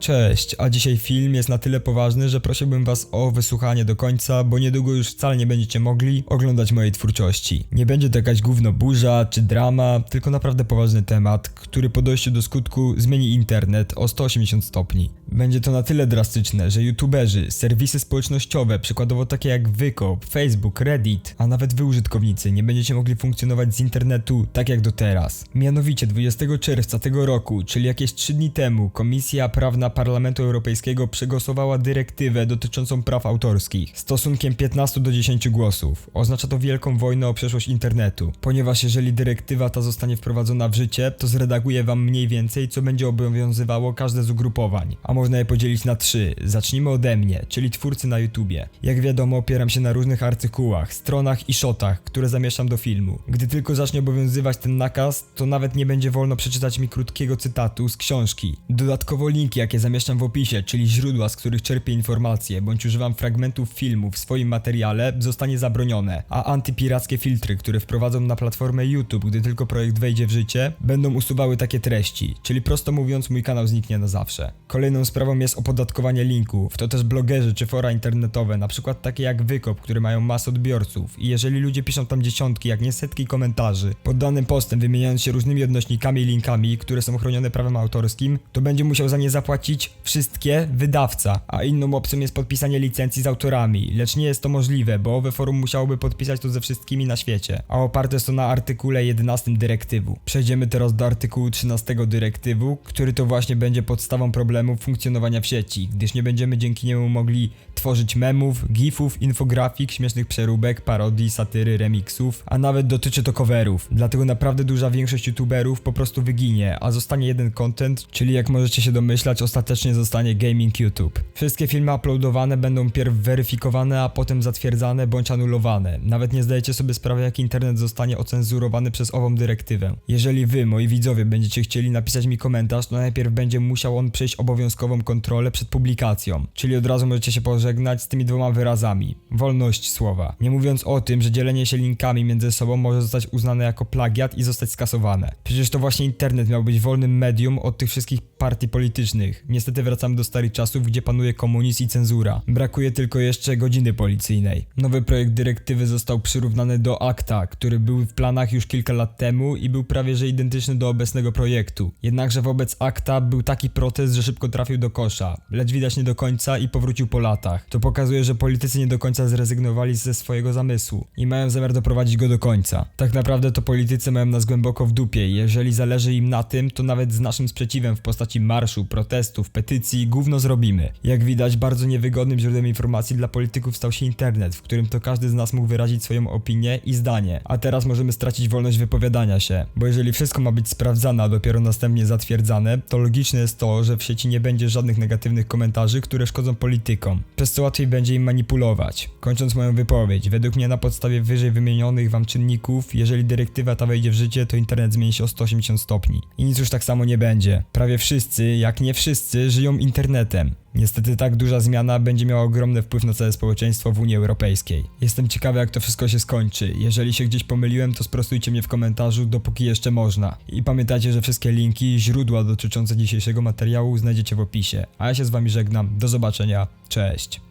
Cześć, a dzisiaj film jest na tyle poważny, że prosiłbym was o wysłuchanie do końca, bo niedługo już wcale nie będziecie mogli oglądać mojej twórczości. Nie będzie to jakaś gówno burza czy drama, tylko naprawdę poważny temat, który po dojściu do skutku zmieni internet o 180 stopni. Będzie to na tyle drastyczne, że youtuberzy, serwisy społecznościowe, przykładowo takie jak Wykop, Facebook, Reddit, a nawet wy użytkownicy nie będziecie mogli funkcjonować z internetu tak jak do teraz. Mianowicie 20 czerwca tego roku, czyli jakieś 3 dni temu, Komisja Prawna Parlamentu Europejskiego przegłosowała dyrektywę dotyczącą praw autorskich stosunkiem 15 do 10 głosów. Oznacza to wielką wojnę o przeszłość internetu, ponieważ jeżeli dyrektywa ta zostanie wprowadzona w życie, to zredaguję wam mniej więcej, co będzie obowiązywało każde z ugrupowań, a można je podzielić na trzy. Zacznijmy ode mnie, czyli twórcy na YouTubie. Jak wiadomo, opieram się na różnych artykułach, stronach i shotach, które zamieszczam do filmu. Gdy tylko zacznie obowiązywać ten nakaz, to nawet nie będzie wolno przeczytać mi krótkiego cytatu z książki. Dodatkowo linki, jakie zamieszczam w opisie, czyli źródła, z których czerpię informacje, bądź używam fragmentów filmu w swoim materiale, zostanie zabronione, a antypirackie filtry, które wprowadzą na platformę YouTube, gdy tylko projekt wejdzie w życie, będą usuwały takie treści, czyli prosto mówiąc, mój kanał zniknie na zawsze. Kolejną sprawą jest opodatkowanie linków, to też blogerzy czy fora internetowe, na przykład takie jak Wykop, które mają masę odbiorców i jeżeli ludzie piszą tam dziesiątki, jak nie setki komentarzy pod danym postem, wymieniając się różnymi odnośnikami i linkami, które są chronione prawem autorskim, to będzie musiał za nie zapłacić wszystkie wydawca, a inną opcją jest podpisanie licencji z autorami, lecz nie jest to możliwe, bo owe forum musiałoby podpisać to ze wszystkimi na świecie, a oparte jest to na artykule 11 dyrektywu. Przejdziemy teraz do artykułu 13 dyrektywu, który to właśnie będzie podstawą problemu funkcjonowania w sieci, gdyż nie będziemy dzięki niemu mogli tworzyć memów, gifów, infografik, śmiesznych przeróbek, parodii, satyry, remixów, a nawet dotyczy to coverów. Dlatego naprawdę duża większość youtuberów po prostu wyginie, a zostanie jeden content, czyli jak możecie się domyślać, ostatecznie zostanie gaming YouTube. Wszystkie filmy uploadowane będą pierw weryfikowane, a potem zatwierdzane bądź anulowane. Nawet nie zdajecie sobie sprawy, jak internet zostanie ocenzurowany przez ową dyrektywę. Jeżeli wy, moi widzowie, będziecie chcieli napisać mi komentarz, to najpierw będzie musiał on przejść obowiązkową kontrolę przed publikacją. Czyli od razu możecie się pożegnać z tymi dwoma wyrazami. Wolność słowa. Nie mówiąc o tym, że dzielenie się linkami między sobą może zostać uznane jako plagiat i zostać skasowane. Przecież to właśnie internet miał być wolnym medium od tych wszystkich partii politycznych. Niestety wracamy do starych czasów, gdzie panuje komunizm i cenzura. Brakuje tylko jeszcze godziny policyjnej. Nowy projekt dyrektywy został przyrównany do akta, który był w planach już kilka lat temu i był prawie że identyczny do obecnego projektu. Jednakże wobec akta był taki protest, że szybko trafił do kosza, lecz widać nie do końca i powrócił po latach. To pokazuje, że politycy nie do końca zrezygnowali ze swojego zamysłu i mają zamiar doprowadzić go do końca. Tak naprawdę to politycy mają nas głęboko w dupie jeżeli zależy im na tym, to nawet z naszym sprzeciwem w postaci marszu, protestów, petycji gówno zrobimy. Jak widać, bardzo niewygodnym źródłem informacji dla polityków stał się internet, w którym to każdy z nas mógł wyrazić swoją opinię i zdanie. A teraz możemy stracić wolność wypowiadania się, bo jeżeli wszystko ma być sprawdzane, a dopiero następnie zatwierdzane, to logiczne jest to, że w sieci nie będzie żadnych negatywnych komentarzy, które szkodzą politykom, przez co łatwiej będzie im manipulować. Kończąc moją wypowiedź, według mnie na podstawie wyżej wymienionych wam czynników, jeżeli dyrektywa ta wejdzie w życie, to internet zmieni się o 180 stopni. I nic już tak samo nie będzie. Prawie wszyscy, jak nie wszyscy, żyją internetem. Niestety tak duża zmiana będzie miała ogromny wpływ na całe społeczeństwo w Unii Europejskiej. Jestem ciekawy jak to wszystko się skończy. Jeżeli się gdzieś pomyliłem, to sprostujcie mnie w komentarzu, dopóki jeszcze można. I pamiętajcie, że wszystkie linki i źródła dotyczące dzisiejszego materiału znajdziecie w opisie. A ja się z wami żegnam. Do zobaczenia. Cześć.